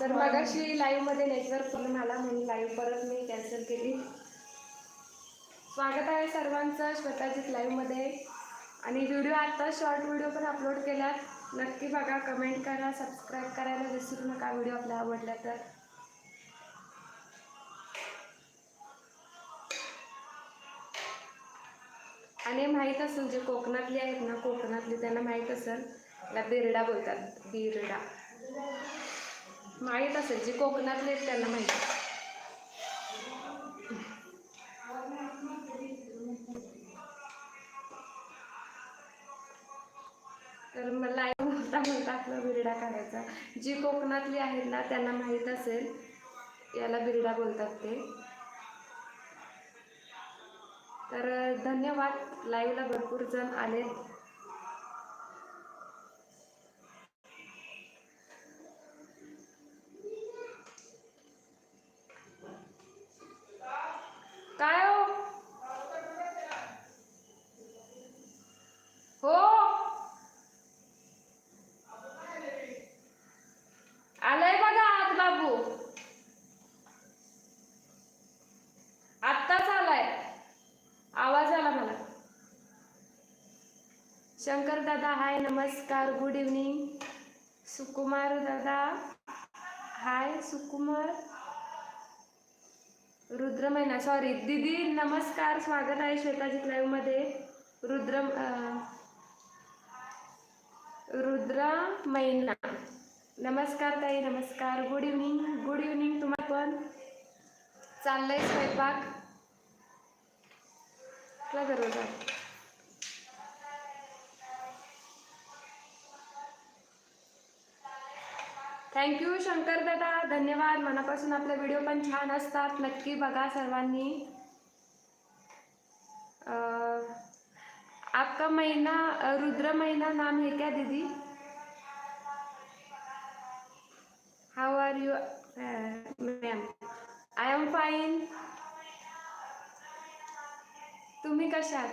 तर मगाशी लाईव्हमध्ये network problem आला म्हणून लाईव्ह परत मी कॅन्सल केली. स्वागत आहे सर्वांचं श्वेताजीत लाईव्हमध्ये. आणि व्हिडिओ आता शॉर्ट व्हिडिओ पण अपलोड केल्यात. नक्की बघा कमेंट करा सबस्क्राईब करायला विसरू नका व्हिडिओ आपला आवडला तर. आणि माहीत असेल जे कोकणातली आहेत ना कोकणातली त्यांना माहीत असेल त्याला बिरडा बोलतात बिरडा. माहीत असेल जे कोकणातले आहेत त्यांना माहीत तर मला म्हणता म्हणता आपला बिरडा काढायचा. जी कोकणातली आहेत ना त्यांना माहीत असेल याला बिरडा बोलतात ते. तर धन्यवाद. लाईव्हला भरपूर जण आले काय हो हो आलंय बघा आत बाबू आत्ताच आलाय आवाज आला मला शंकर दादा हाय नमस्कार गुड इव्हनिंग सुकुमार दादा हाय सुकुमार. रुद्र महिना सॉरी दीदी नमस्कार स्वागत आहे श्वेताजीत लाईव्हमध्ये. रुद्र रुद्र महिना नमस्कार ताई नमस्कार. गुड इव्हनिंग गुड इव्हनिंग तुम्हाला पण. चाललंय स्वयंपाक. कुठला थँक्यू शंकर दादा धन्यवाद. मनापासून आपले व्हिडिओ पण छान असतात. नक्की बघा सर्वांनी. आपका महिना रुद्र महिना नाम है क्या दीदी? How are you ma'am I am fine तुम्ही कशा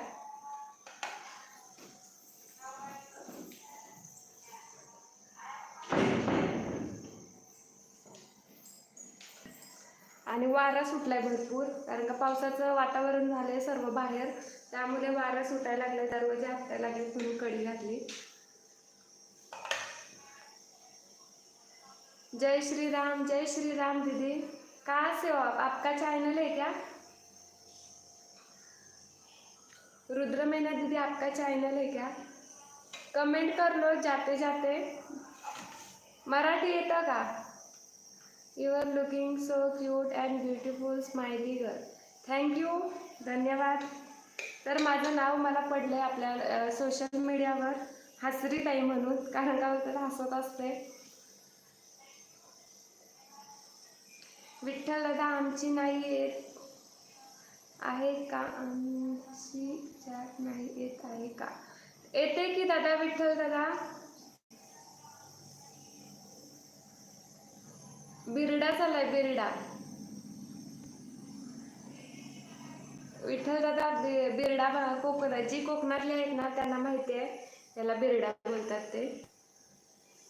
आणि वारा सुटलाय भरपूर कारण का पावसाचं वातावरण झालंय सर्व बाहेर. त्यामुळे वारा सुटायला लागले दरवाजे आपटायला लागले म्हणून कडी घातली. जय श्रीराम जय श्रीराम दीदी. का से आपका चॅनल है क्या? रुद्र मैना दीदी आपका चॅनल है क्या? कमेंट कर लो जाते जाते. मराठी येतं का? You are looking so cute and beautiful smiley girl thank you धन्यवाद. तर माझं नाव मला पडलं आहे आपल्या सोशल मीडियावर हसरी ताई म्हणून कारण का तर हसत असते. विठ्ठल दादा आमची नाही येत. आहे का? आमची चॅट नाही येत आहे का? येते की दादा विठ्ठल दादा? बिरडा चाललाय बिरडा. विठ्ठल दादा बिरडा कोकण जी कोकणातले आहेत ना त्यांना माहिती आहे. त्याला बिरडा बोलतात ते.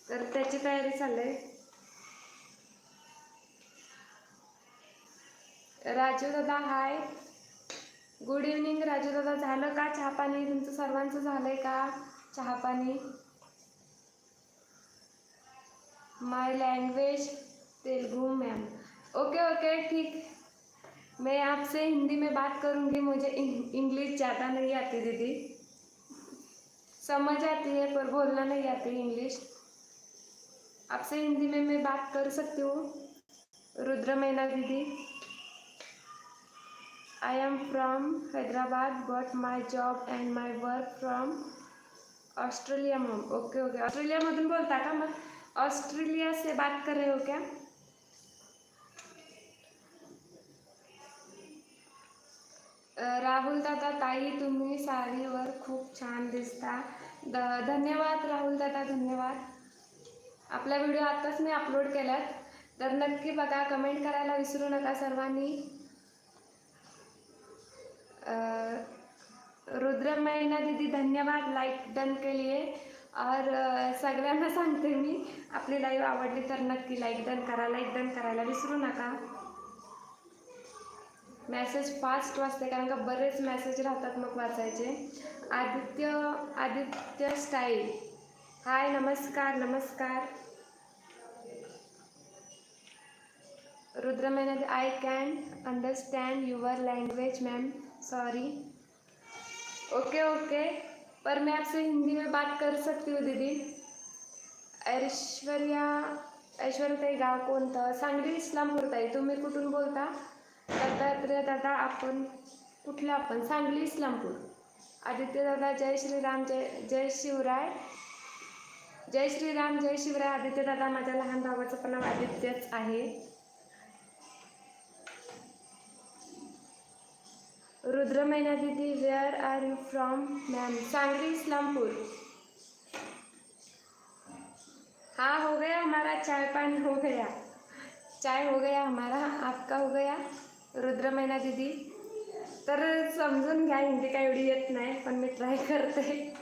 तर त्याची तयारी चालली राजू दादा हाय गुड इव्हनिंग राजू दादा. झालं का चहा पाणी तुमचं सर्वांचं झालंय का चहा पाणी my language Telugu ma'am. Okay okay ठीक। मैं आपसे हिंदी में बात करूँगी, मुझे इंग्लिश ज़्यादा नहीं आती दीदी। समझ आती है, पर बोलना नहीं आती इंग्लिश। आपसे हिंदी में मैं बात कर सकती हूँ? रुद्र मैना दीदी। I am from Hyderabad got my job and my work from Australia ma'am okay okay ऑस्ट्रेलियामधून बोलता का मग ऑस्ट्रेलिया से बात कर रहे हो क्या? राहुल दादा ताई तुम्ही साडीवर खूप छान दिसता. द धन्यवाद राहुल दादा धन्यवाद. आपला व्हिडिओ आत्ताच मी अपलोड केलात तर नक्की बघा कमेंट करायला विसरू नका सर्वांनी. रुद्रमयना दीदी धन्यवाद लाईक डन के लिए और सगळ्यांना सांगते मी आपली लाईव्ह आवडली तर नक्की लाईक डन करा लाईक डन करायला विसरू नका. मेसेज फास्ट वाचते कारण का बरेच मेसेज राहतात मग वाचायचे. आदित्य आदित्य स्टाईल हाय नमस्कार नमस्कार. रुद्र मेहनत I can understand your language ma'am sorry okay okay पर मैं आपसे हिंदी में बात कर सकती हूँ दीदी. ऐश्वर्या ऐश्वर्याताई गाव कोणतं? सांगली इस्लामपूर ताई. तुम्ही कुठून बोलता? दत्तात्रय दादा आपण कुठलं आपण? सांगली इस्लामपूर. आदित्य दादा जय श्रीराम जय जय शिवराय. जय श्रीराम जय शिवराय. आदित्य दादा माझ्या लहान भावाचं पण नाव आदित्यच आहे. रुद्र मैना दीदी where are you from ma'am Sangli Islampur. हाँ हो गया हमारा चाय पानी हो गया. चाय हो गया हमारा आपका हो गया. रुद्र दिदी दीदी. तर समजून घ्या हिंदी काय एवढी येत नाही पण मी ट्राय करते.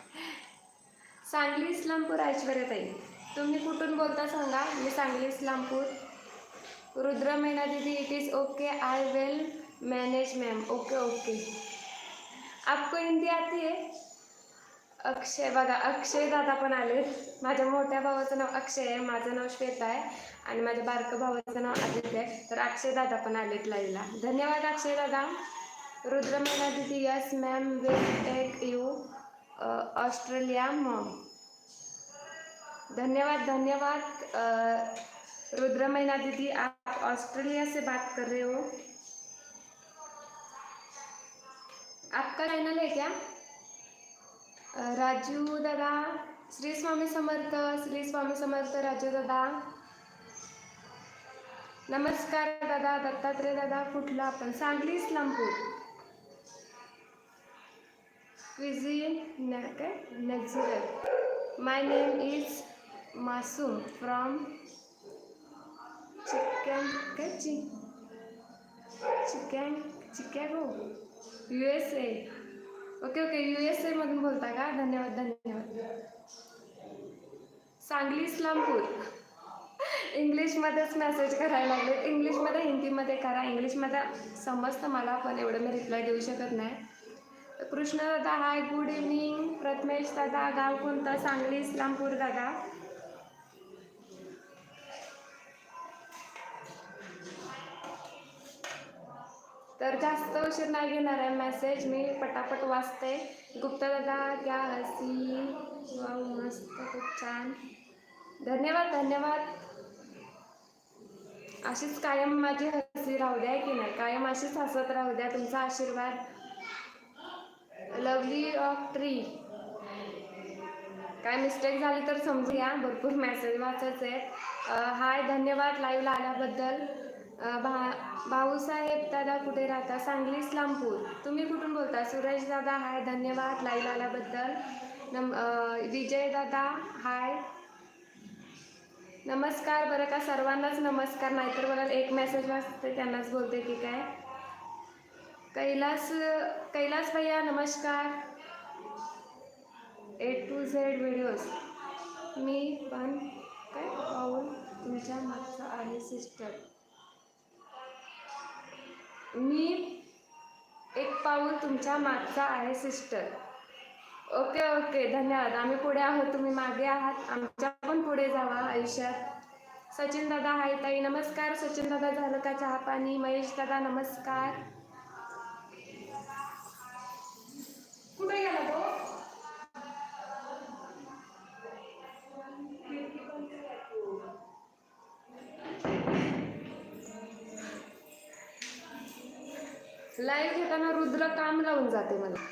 सांगली इस्लामपूर ऐश्वर्याताई. तुम्ही कुठून बोलता सांगा? मी सांगली इस्लामपूर. रुद्र दिदी it is okay I will manage ma'am okay okay आपको हिंदी आती है? अक्षय बघा अक्षय दादा पण आले माझ्या मोठ्या भावाचं नाव अक्षय आहे. माझं नाव श्वेता आहे. आणि माझ्या बारकं भावाचं नाव आदित्य आहे. तर अक्षय दादा पण आलेत लाईव्हला धन्यवाद अक्षय दादा. रुद्र दिदी दीदी yes ma'am will take you Australia mom धन्यवाद धन्यवाद. Uh, रुद्र मैना दीदी आप ऑस्ट्रेलिया से बात कर रहे हो? आपका चैनल है क्या? राजू दादा श्री स्वामी समर्थ श्री स्वामी समर्थ राजू दादा. नमस्कार दादा दत्तात्रय दादा कुठला आपण? सांगली इस्लामपूर. क्विझी न काय? नक्झिलर my name is Masoom from chicken काय? चि chicken Chicago U S A okay okay. U S एमधून बोलता का? धन्यवाद धन्यवाद. सांगली इस्लामपूर. इंग्लिशमध्येच मेसेज करायला लागले. इंग्लिशमध्ये हिंदीमध्ये करा. इंग्लिशमध्ये समजतं मला पण एवढं मी रिप्लाय देऊ शकत नाही. कृष्ण दादा हाय गुड इव्हनिंग प्रथमेश दादा गाव कोणतं? सांगली इस्लामपूर दादा. तर जास्त उशीर नाही घेणार आहे मेसेज मी पटापट वाचते. गुप्ता दादा क्या हसी? वा मस्त खूप छान. धन्यवाद धन्यवाद. अशीच कायम माझी हसी राहू द्या की नाही? कायम अशीच हसत राहू द्या. तुमचा आशीर्वाद. लवली ऑफ ट्री काय मिस्टेक झाली तर समजू या भरपूर मेसेज वाचायचे आहेत. हाय धन्यवाद लाईव्हला आल्याबद्दल. भा भाऊसाहेब दादा कुठे राहता? सांगली इस्लामपूर. तुम्ही कुठून बोलता? सुरेश दादा हाय धन्यवाद. लाईव्ह आल्याबद्दल नम विजय दादा हाय. नमस्कार. बरं का? सर्वांनाच नमस्कार. नाहीतर बघा एक मेसेज वाचते त्यांनाच बोलते की काय. कैलास कैलास भैया नमस्कार. ए टू झेड व्हिडिओज मी पण काय पाहून तुमच्या मागचं आहे सिस्टर मी एक पाऊल तुमच्या मागचा आहे सिस्टर ओके ओके धन्यवाद. आम्ही पुढे आहोत. तुम्ही मागे आहात. आमच्या पण पुढे जावा आयुष्यात. सचिन दादा हाय ताई नमस्कार. सचिन दादा झालं का चहा पाणी? महेश दादा नमस्कार. कुठे गेला तो? लाईव्ह घेताना रुद्र काम लावून जाते मला.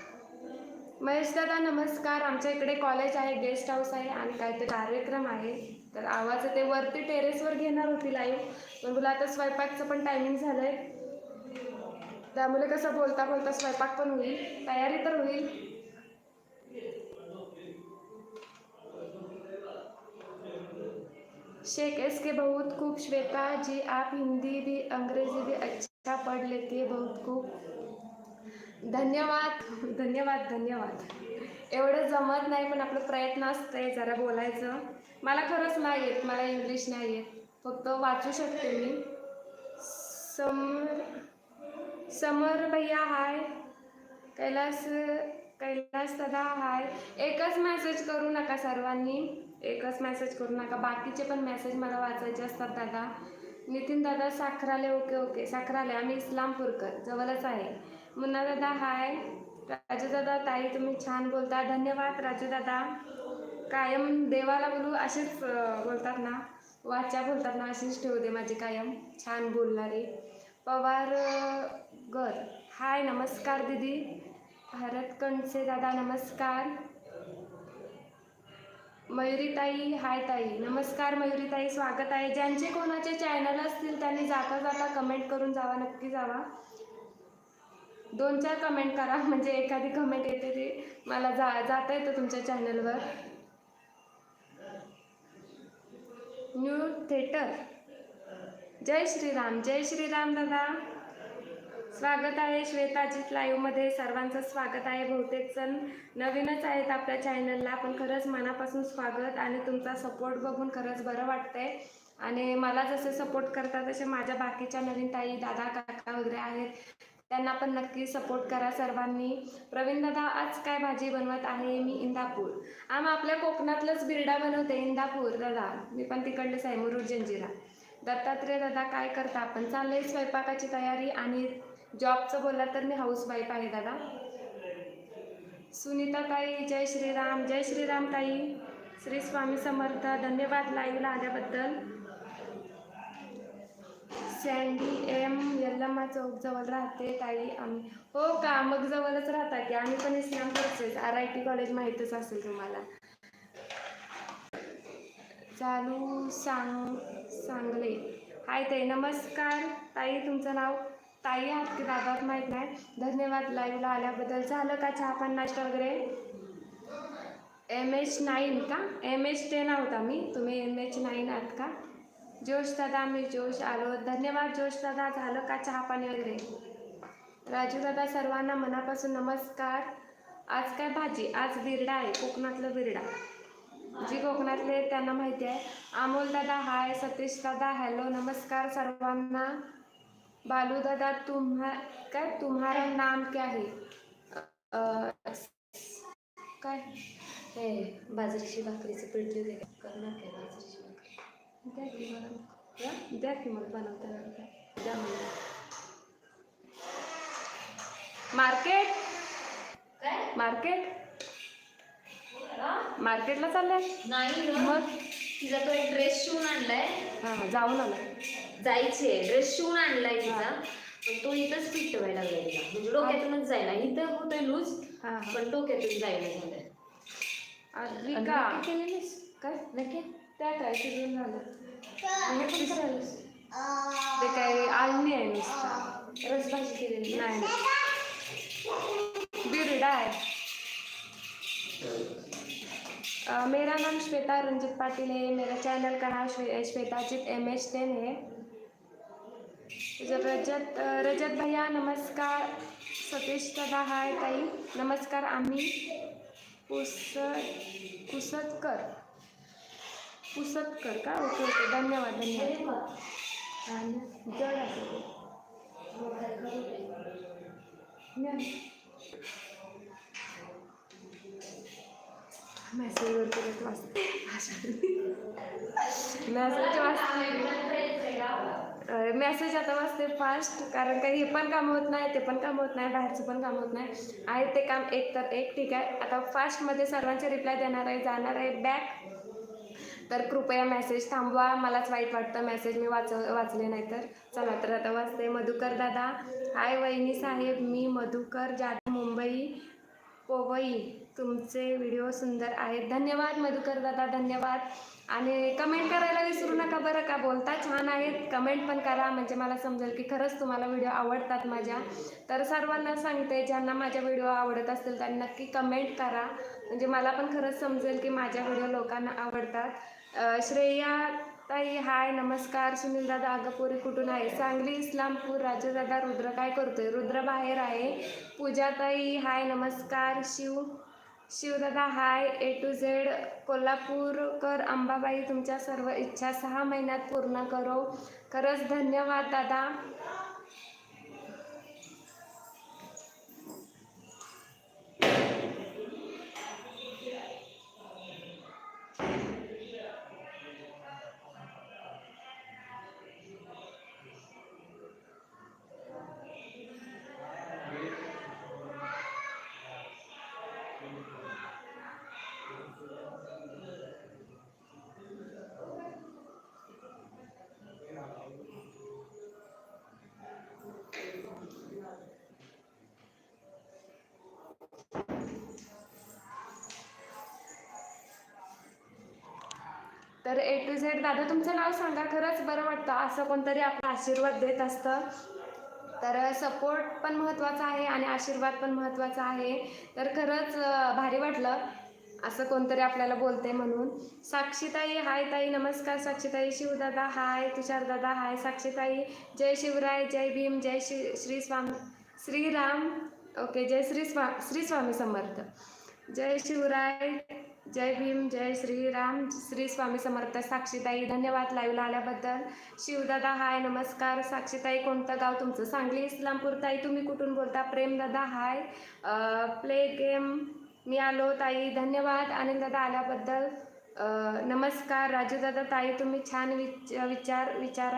महेश दादा नमस्कार. आमच्या इकडे कॉलेज आहे गेस्ट हाऊस आहे आणि काहीतरी कार्यक्रम आहे. तर आवाज ते वरती टेरेसवर घेणार होती लाईव्ह पण तुला आता स्वयंपाकचं पण टायमिंग झालं आहे त्यामुळे कसं बोलता बोलता स्वयंपाक पण होईल. तयारी तर होईल. शेख एस के बहुत खूब श्वेता जी आप हिंदी भी अंग्रेजी भी अच्छा पढ़ लेती है बहुत खूप. धन्यवाद. धन्यवाद धन्यवाद. एवढं जमत नाही पण आपलं प्रयत्न असतंय जरा बोलायचं. मला खरंच नाही येत मला इंग्लिश नाही येत फक्त वाचू शकते मी. समर समर भैया हाय. कैलास कैलास दादा हाय. एकच मेसेज करू नका सर्वांनी. एकच मेसेज करू नका. बाकीचे पण मेसेज मला वाचायचे असतात दादा. नितीन दादा साखराले ओके ओके. साखराले आम्ही इस्लामपूरकर. जवळच आहे. मुन्ना दादा हाय. राजू दादा ताई तुम्ही छान बोलता. धन्यवाद राजूदादा कायम देवाला बोलू असेच बोलतात ना. वाचा बोलतात ना अशीच ठेवू दे माझी कायम. छान बोलणारे. पवार गर. हाय नमस्कार दीदी. भारत कणसे दादा नमस्कार. मयुरीताई हाय ताई. नमस्कार मयुरीताई स्वागत आहे. ज्यांचे कोणाचे चॅनल असतील त्यांनी जाता जाता कमेंट करून जावा नक्की जावा. दोन चार कमेंट करा म्हणजे एखादी कमेंट येते ते मला जा जाता येतं तुमच्या चॅनलवर न्यू थिएटर जय श्रीराम जय श्रीराम दादा. स्वागत आहे श्वेताजीत लाईव्हमध्ये सर्वांचं स्वागत आहे. बहुतेक जण नवीनच आहेत आपल्या चॅनलला पण खरंच मनापासून स्वागत आणि तुमचा सपोर्ट बघून खरंच बरं वाटतंय. आणि मला जसे सपोर्ट करतात तसे माझ्या बाकीच्या नवीन ताई दादा काका वगैरे आहेत. त्यांना पण नक्की सपोर्ट करा सर्वांनी. प्रवीण दादा आज काय भाजी बनवत आहे? मी इंदापूर. आम आपल्या कोकणातलंच बिरडा बनवते इंदापूर दादा. मी पण तिकडलेच आहे मुरुड जंजिरा. दत्तात्रय दादा काय करता? आपण चाललंय स्वयंपाकाची तयारी आणि जॉबचं बोलला तर मी हाऊस वाईफ आहे दादा. सुनीता ताई जय श्रीराम जय श्रीराम ताई. श्री स्वामी समर्थ धन्यवाद लाईव्हला आल्याबद्दल. सँडी एम यल्लम्मा चौक जवळ राहते ताई आम्ही. हो का? मग जवळच राहता की? आम्ही पण इस्लाम करतोय. आर आय टी कॉलेज माहीतच असेल तुम्हाला. चालू सांग सांगले. हाय ताई नमस्कार. ताई तुमचं नाव? ताई आहात की दादात माहीत नाही. धन्यवाद लाईव्हला आल्याबद्दल. झालं का चहा पण नाश्ता वगैरे? एम एच नाईन का? एम एच टेन आहोत आम्ही. तुम्ही एम एच नाईन आहात का? जोश दादा मी जोश आलो. धन्यवाद जोश दादा. झालं का चहा पाणी वगैरे? राजू दादा सर्वांना मनापासून नमस्कार. आज काय भाजी? आज बिरडा आहे कोकणातलं बिरडा जी कोकणातले आहेत त्यांना माहिती आहे. अमोल दादा हाय सतीश दादा हॅलो नमस्कार सर्वांना. बालू दादा तुम्हा काय? तुम्हारा नाम क्या है? अ, काय? हे बाजरीची भाकरीचं पीठ देऊ दे करणार काय बाजरीची भाकरी. द्या की मला. द्या की मग बनवता बनवता. द्या मला. मार्केट? काय? मार्केट? मार्केटला चाललंय? नाही ग. मग? तिचा तो एक ड्रेस शिवून आणलाय. हां हां जाऊन आला. जायचे ड्रेस शिवून आणलाय तिचा. पण तो इथंच फिट ठेवायला लागलाय तिला. म्हणजे डोक्यातूनच जायला. इथं होतंय लूज हां हां. पण डोक्यातून जायला झालंय. अद्विका केलेलीस? काय? नक्की? त्या काय शिजून झालं हे झालं ते काय आळणी आहे नुसतं. केलेली. नाही नाही. बिरडा है अ, मेरा नाम श्वेता रंजित पाटिल है मेरा चैनल का नाम श्वे श्वेताजित एम एच टेन है। जब रजत रजत भैया नमस्कार सतीश दादा हाय ताई नमस्कार आम्ही पुस पुसतकर पुसतकर का? ओके ओके धन्यवाद धन्यवाद. मेसेजवर परत वाचते मेसेज वाचते मेसेज आता वाचते फास्ट कारण काही हे पण काम होत नाही ते पण काम होत नाही बाहेरचं पण काम होत नाही. आहे ते काम एक तर एक ठीक आहे. आता फास्टमध्ये सर्वांचे रिप्लाय देणार आहे जाणार आहे बॅक तर कृपया मेसेज थांबवा मलाच वाईट वाटतं मेसेज मी वाच वाचले नाही तर. चला तर आता वाचते मधुकर दादा. हाय वहिनी साहेब मी मधुकर जाधव मुंबई. हो पोवई तुमचे व्हिडिओ सुंदर आहेत. धन्यवाद मधुकर दादा धन्यवाद. आणि कमेंट करायला विसरू नका बरं का? बोलता छान आहेत. कमेंट पण करा म्हणजे मला समजेल की खरंच तुम्हाला व्हिडिओ आवडतात माझ्या. तर सर्वांना सांगते ज्यांना माझ्या व्हिडिओ आवडत असतील त्यांना नक्की कमेंट करा. म्हणजे मला पण खरंच समजेल की माझ्या व्हिडिओ लोकांना आवडतात. श्रेया ताई हाय नमस्कार. सुनील दादा आगापुरी कुठून आहे? सांगली इस्लामपूर राजू दादा रुद्र. काय करतोय? रुद्र बाहेर आहे. पूजा ताई हाय नमस्कार. शिव शिवदादा हाय. ए टू झेड कोल्हापूरकर अंबाबाई तुमच्या सर्व इच्छा सहा महिन्यात पूर्ण करो. खरंच धन्यवाद दादा. तर ए टू झेड दादा तुमचं नाव सांगा. खरंच बरं वाटतं. असं कोणतरी आपला आशीर्वाद देत असतं. तर सपोर्ट पण महत्त्वाचा आहे आणि आशीर्वाद पण महत्त्वाचा आहे. तर खरंच भारी वाटलं असं कोणतरी आपल्याला बोलते म्हणून. साक्षीताई हाय ताई नमस्कार. साक्षीताई शिवदादा हाय. तुषारदादा हाय. साक्षीताई जय शिवराय जय भीम जय श्री श्री स्वामी श्रीराम. ओके जय श्री स्वा श्री स्वामी समर्थ. जय शिवराय. जय भीम जय श्रीराम श्री स्वामी समर्थ साक्षीताई. धन्यवाद लाईव्हला आल्याबद्दल. शिवदादा हाय नमस्कार. साक्षीताई कोणतं गाव तुमचं? सांगली इस्लामपूर. ताई तुम्ही कुठून बोलता? प्रेमदादा हाय. प्ले गेम मी आलो ताई. धन्यवाद. अनिलदादा आल्याबद्दल. नमस्कार. राजू दादा ताई तुम्ही छान विच विचार विचार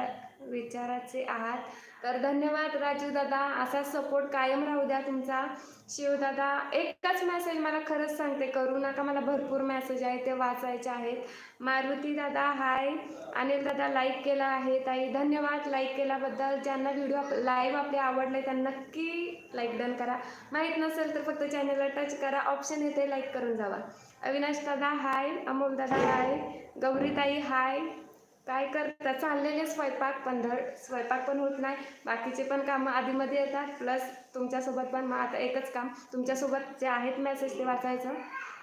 विचाराचे आहात. तर धन्यवाद राजू दादा. असा सपोर्ट कायम राहू द्या तुमचा. शिवदादा एकच मेसेज मला खरंच सांगते. करू नका मला भरपूर मेसेज आहे ते वाचायचे आहेत. मारुती दादा हाय अनिल दादा लाईक केला आहे. ताई धन्यवाद. लाईक केल्याबद्दल ज्यांना व्हिडिओ लाईव्ह आपले आवडले त्यांना नक्की लाईक डन करा. माहीत नसेल तर फक्त चॅनलला टच करा. ऑप्शन येते लाईक करून जावा. अविनाश दादा हाय अमोल दादा हाय गौरीताई हाय काय करता? चाललेले स्वयंपाक पण धड स्वयंपाक पण होत नाही. बाकीचे पण कामं आधीमध्ये येतात. प्लस तुमच्यासोबत पण मग आता एकच काम. तुमच्यासोबत जे आहेत मेसेज ते वाचायचं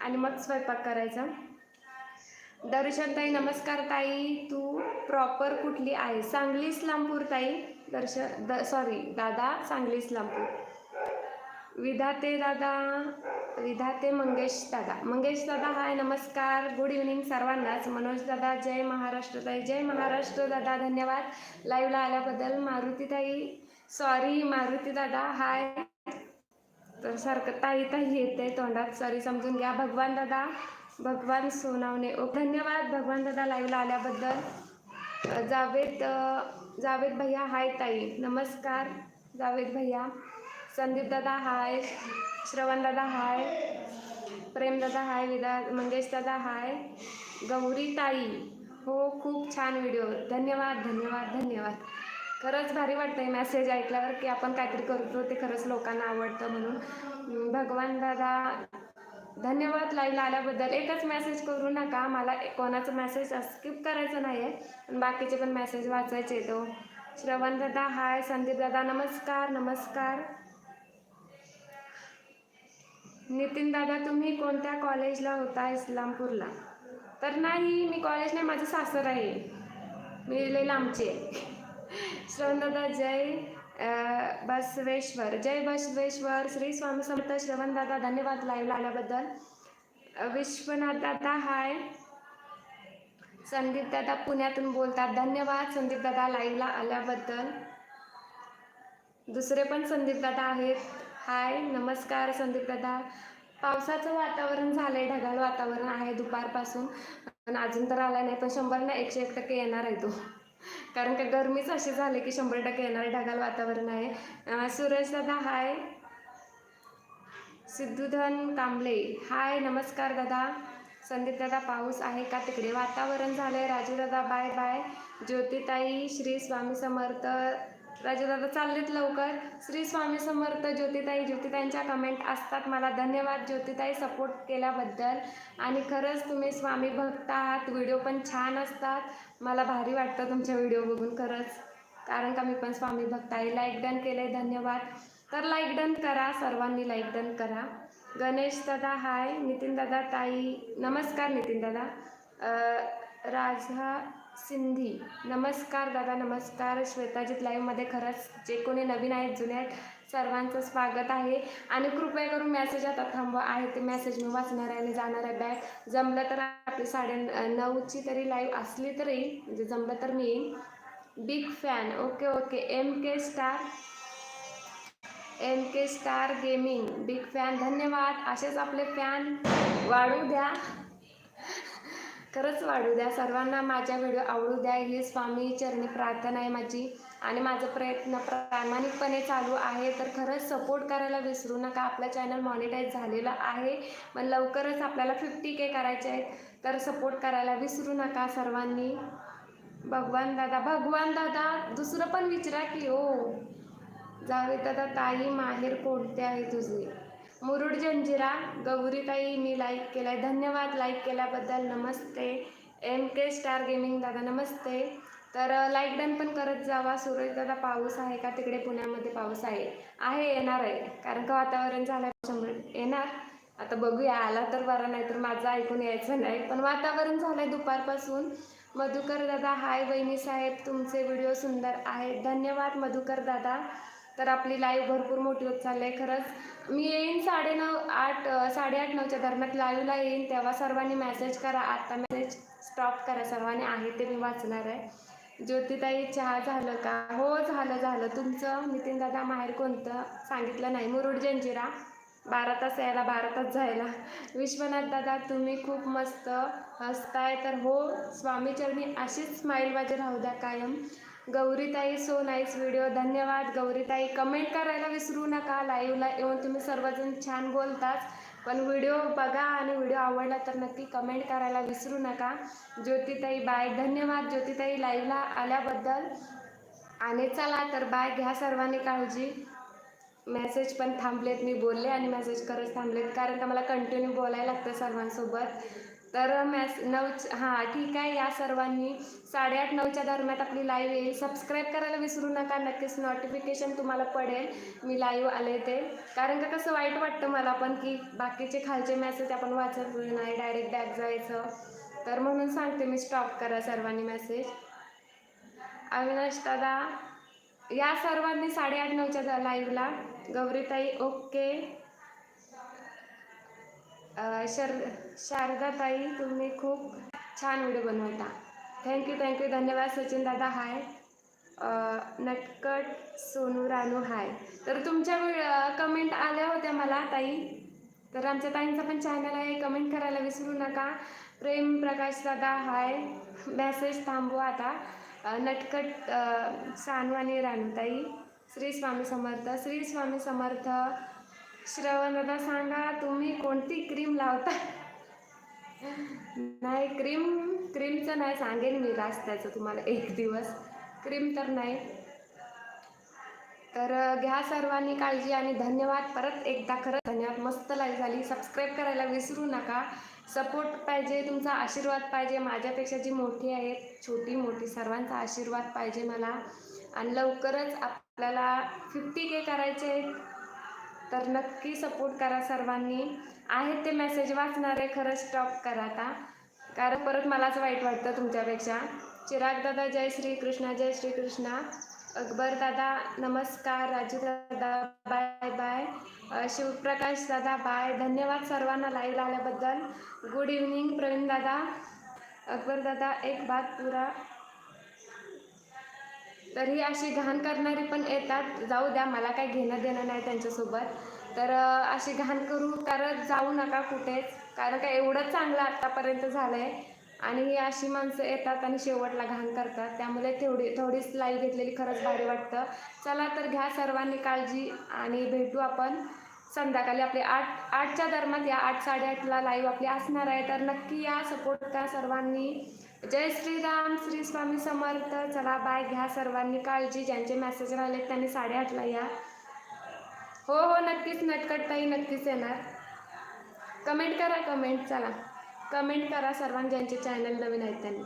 आणि मग स्वयंपाक करायचं. दर्शन ताई नमस्कार ताई. तू प्रॉपर कुठली आहे? सांगली इस्लामपूर ताई. दर्शन द सॉरी दादा सांगली इस्लामपूर. विधाते दादा. विधाते मंगेश दादा. मंगेश दादा हाय नमस्कार. गुड इव्हनिंग सर्वांनाच. मनोज दादा जय महाराष्ट्र ताई. जय महाराष्ट्र दादा धन्यवाद. लाईव्हला आल्याबद्दल मारुती ताई. सॉरी मारुती दादा हाय. तर सारखं ताई ताई येते तोंडात. सॉरी समजून घ्या. भगवान दादा भगवान सोनावणे. ओ धन्यवाद. भगवान दादा लाईव्हला आल्याबद्दल. जावेद जावेद भैया हाय ताई. नमस्कार. जावेद भैया. संदीप दादा हाय श्रवण दादा हाय प्रेम दादा हाय विदा मंगेश दादा हाय गौरी ताई हो खूप छान व्हिडिओ. धन्यवाद धन्यवाद धन्यवाद. खरंच भारी वाटतंय मेसेज ऐकल्यावर की आपण काहीतरी करतो ते खरंच लोकांना आवडतं म्हणून. भगवान दादा धन्यवाद लाईव्हला आल्याबद्दल. एकच मेसेज करू नका. मला कोणाचा मेसेज स्किप करायचं नाही आहे पण बाकीचे पण मेसेज वाचायचे तो हो. श्रवण दादा हाय संदीप दादा नमस्कार नमस्कार. नितीन दादा तुम्ही कोणत्या कॉलेजला होता इस्लामपूरला? तर नाही मी कॉलेज नाही माझं सासर आहे. मी लई लांबचे श्रवणदादा जय बसवेश्वर. जय बसवेश्वर. श्री स्वामी समर्थ श्रवणदादा धन्यवाद लाईव्हला आल्याबद्दल. विश्वनाथ दादा हाय संदीप दादा पुण्यातून बोलतात. धन्यवाद संदीप दादा लाईव्हला आल्याबद्दल. दुसरे पण संदीप दादा आहेत. हाय नमस्कार संदीप पावसाचं वातावरण झालं आहे ढगाळ वातावरण आहे दुपारपासून. पण अजून तर आला नाही पण शंभर ना एकशे एक टक्के येणार आहे तो. कारण का गरमीच अशी झाली की शंभर टक्के येणार ढगाळ वातावरण आहे. सुरेश दादा हाय. सिद्धूधन कांबळे हाय नमस्कार दादा. संदीप दादा पाऊस आहे का तिकडे? वातावरण झालंय. राजू दादा बाय बाय ज्योतिताई श्री स्वामी समर्थ राजू दादा चाललेत लवकर. श्री स्वामी समर्थ ज्योतिताई ज्योतिताईंच्या कमेंट असतात. मला धन्यवाद ज्योतिताई सपोर्ट केल्याबद्दल. आणि खरंच तुम्ही स्वामी भक्त आहात. व्हिडिओ पण छान असतात. मला भारी वाटतं तुमच्या व्हिडिओ बघून खरंच. कारण का मी पण स्वामी भक्त आहे. लाईक डन केले धन्यवाद. तर लाईक डन करा. सर्वांनी लाईक डन करा. गणेश दादा हाय नितीन दादा ताई. नमस्कार नितीन दादा. राजा सिंधी. नमस्कार दादा नमस्कार. श्वेताजीत लाईव्हमध्ये खरंच जे कोणी नवीन आहेत जुने आहेत सर्वांचं स्वागत आहे. आणि कृपया करून मॅसेज आता थांबवा. आहे ते मॅसेज मी वाचणार आहे आणि जाणार आहे बॅग. जमलं तर आपली साडे नऊची तरी लाईव्ह असली तरी म्हणजे जमलं तर मी येईन. Big fan okay okay M K star M K star gaming big fan धन्यवाद. असेच आपले फॅन वाढू द्या. खरंच वाढू द्या. सर्वांना माझ्या व्हिडिओ आवडू द्या. ही स्वामी चरणी प्रार्थना आहे माझी. आणि माझा प्रयत्न प्रामाणिकपणे चालू आहे. तर खरंच सपोर्ट करायला विसरू नका. आपलं चॅनल मॉनिटाईज झालेलं आहे. पण लवकरच आपल्याला फिफ्टी के करायचे आहेत. तर सपोर्ट करायला विसरू नका सर्वांनी. भगवान दादा भगवान दादा दुसरं पण विचारा की हो. जावे दादा ताई माहेर कोणते आहे तुझे? मुरुड जंजिरा गौरीताई मी लाईक केलाय. धन्यवाद लाईक केल्याबद्दल. नमस्ते. एम के स्टार गेमिंग दादा नमस्ते. तर लाईक डन पण करत जावा. सूरज दादा पाऊस आहे का? तिकडे पुण्यामध्ये पाऊस आहे. आहे येणार आहे. कारण का वातावरण झालं शंभर येणार. आता बघूया. आला तर बरा नाही तर माझं ऐकून यायचं नाही. पण वातावरण झालंय दुपारपासून. मधुकर दादा हाय वहिनी साहेब. तुमचे व्हिडिओ सुंदर आहेत. धन्यवाद मधुकर दादा. तर आपली लाईव्ह भरपूर मोठी होत चालली आहे. खरंच मी येईन साडेनऊ आठ साडेआठ नऊच्या दरम्यान लाईव्हला येईन. तेव्हा सर्वांनी मेसेज करा. आत्ता मेसेज स्टॉप करा. सर्वांनी आहे ते मी वाचणार आहे. ज्योतिताई चहा झालं का? हो झालं झालं. तुमचं नितीन दादा माहेर कोणतं? सांगितलं नाही. मुरुड जंजिरा. बारा तास यायला बारा तास जायला. विश्वनाथ दादा तुम्ही खूप मस्त हसताय. तर हो स्वामीचरणी अशीच स्माईल माझी राहू द्या कायम. गौरीताई सो नाईस व्हिडिओ धन्यवाद गौरीताई. कमेंट करायला विसरू नका. लाईव्हला येऊन तुम्ही सर्वजण छान बोलताच पण व्हिडिओ बघा आणि व्हिडिओ आवडला तर नक्की कमेंट करायला विसरू नका. ज्योतिताई बाय धन्यवाद ज्योतिताई. लाईव्हला आल्याबद्दल. आणि चला तर बाय घ्या सर्वांनी काळजी. मेसेज पण थांबलेत. मी बोलले आणि मेसेज करत थांबलेत. कारण का मला कंटिन्यू बोलायला लागतं सर्वांसोबत. तर मॅस नऊ हां ठीक आहे या सर्वांनी साडेआठ नऊच्या दरम्यान आपली लाईव्ह येईल. सबस्क्राईब करायला विसरू नका नक्कीच नोटिफिकेशन तुम्हाला पडेल. मी लाईव्ह आले ते. कारण का कसं वाईट वाटतं मला पण की बाकीचे खालचे मेसेज आपण वाचत नाही डायरेक्ट बॅक जायचं. तर म्हणून सांगते मी स्टॉप करा सर्वांनी मेसेज अविनाश दादा या सर्वांनी साडेआठ नऊच्या लाईव्हला गौरीताई ओके शर शारदाताई तुम्ही खूप छान व्हिडिओ बनवता. थँक्यू थँक्यू धन्यवाद सचिन दादा हाय नटकट सोनू रानू हाय तर तुमच्या कमेंट आल्या होत्या मला ताई. तर आमच्या ताईंचा पण चॅनल आहे. कमेंट करायला विसरू नका. प्रेम प्रकाश दादा हाय मेसेज थांबवा आता. नटकट सानू आणि रानूताई श्री स्वामी समर्थ श्री स्वामी समर्थ. श्रवण दादा सांगा तुम्ही कोणती क्रीम लावता? नाही क्रीम क्रीमचं नाही सांगेन मी रास्त्याचं तुम्हाला एक दिवस. क्रीम तर नाही. तर घ्या सर्वांनी काळजी आणि धन्यवाद. परत एकदा खरं धन्यवाद. मस्त लाईव्ह झाली. सबस्क्राईब करायला विसरू नका. सपोर्ट पाहिजे तुमचा आशीर्वाद पाहिजे. माझ्यापेक्षा जी मोठी आहेत छोटी मोठी सर्वांचा आशीर्वाद पाहिजे मला. आणि लवकरच आपल्याला फिफ्टी के करायचे आहेत. तर नक्की सपोर्ट करा सर्वांनी. आहेत ते मेसेज वाचणारे खरंच स्टॉप करा आता. कारण परत मलाच वाईट वाटतं तुमच्यापेक्षा. चिराग दादा जय श्री कृष्णा जय श्री कृष्णा अकबर दादा नमस्कार. राजू दादा बाय बाय शिवप्रकाश दादा बाय धन्यवाद सर्वांना लाईव्ह आल्याबद्दल. गुड इव्हनिंग प्रवीण दादा. अकबर दादा एक बात पुरा तर ही अशी घाण करणारी पण येतात. जाऊ द्या मला काय घेणं देणं नाही त्यांच्यासोबत. तर अशी घाण करू करत जाऊ नका कुठेच. कारण का एवढं चांगलं आत्तापर्यंत झालं आहे आणि ही अशी माणसं येतात आणि शेवटला घाण करतात. त्यामुळे तेवढी थोडीच लाईव्ह घेतलेली खरंच भारी वाटतं. चला तर घ्या सर्वांनी काळजी आणि भेटू आपण. संध्याकाळी आपले आठ आठच्या दरम्यान या आठ साडेआठला लाईव्ह आपली असणार आहे. तर नक्की या सपोर्ट करा सर्वांनी. जय श्रीराम श्री स्वामी समर्थ. चला बाय घ्या सर्वांनी काळजी. ज्यांचे मेसेज राहिले त्यांनी साडेआठला या. हो हो नक्कीच नटकटताही नक्कीच येणार. कमेंट करा कमेंट चला. कमेंट करा सर्वांनी ज्यांचे चॅनल नवीन आहेत त्यांनी.